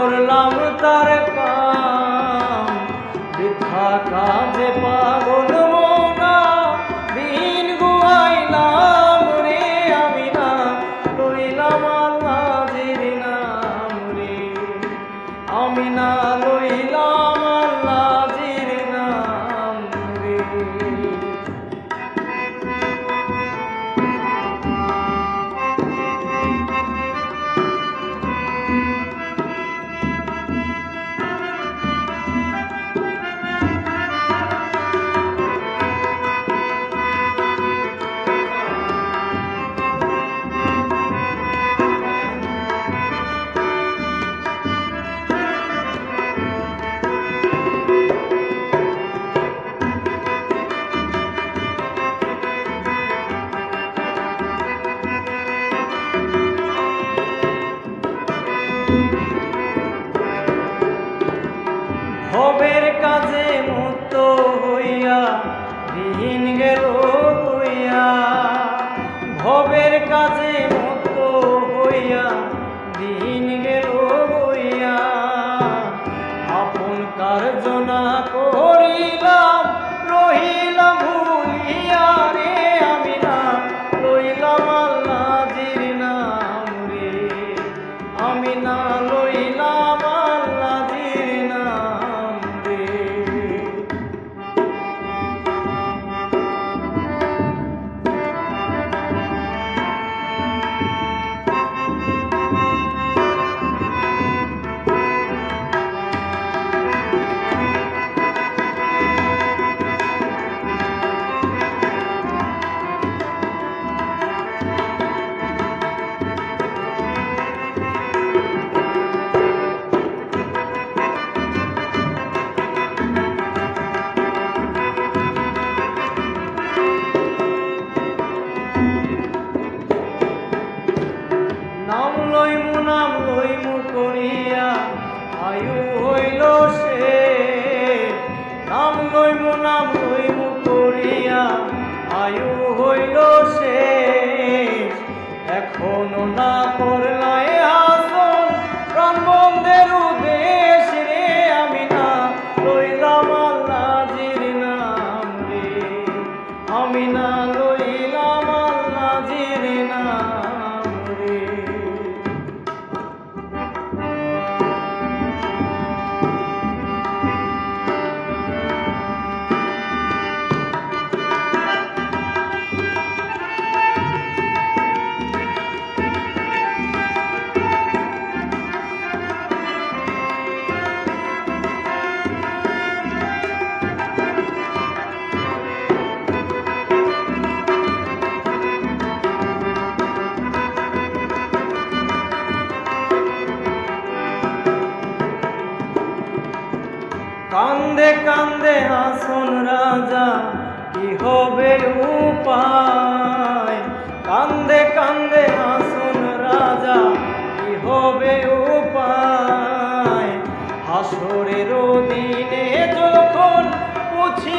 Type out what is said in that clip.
করলাম তার কাম। বৃথা কাজে ভবের কাজে মুক্ত হইয়া বিহীন গেল হইয়া। ভবের কাজে হইম করিয়া আয়ু হইল সে। নাম লইম নাম লইম করিয়া আয়ু হইল সে। এখনও না কান্দে কান্দে হাসন রাজা, কি হবে উপায়? কান্দে কান্দে হাসন রাজা, কি হবে উপায়? হাসরের দিনে যখন পুছি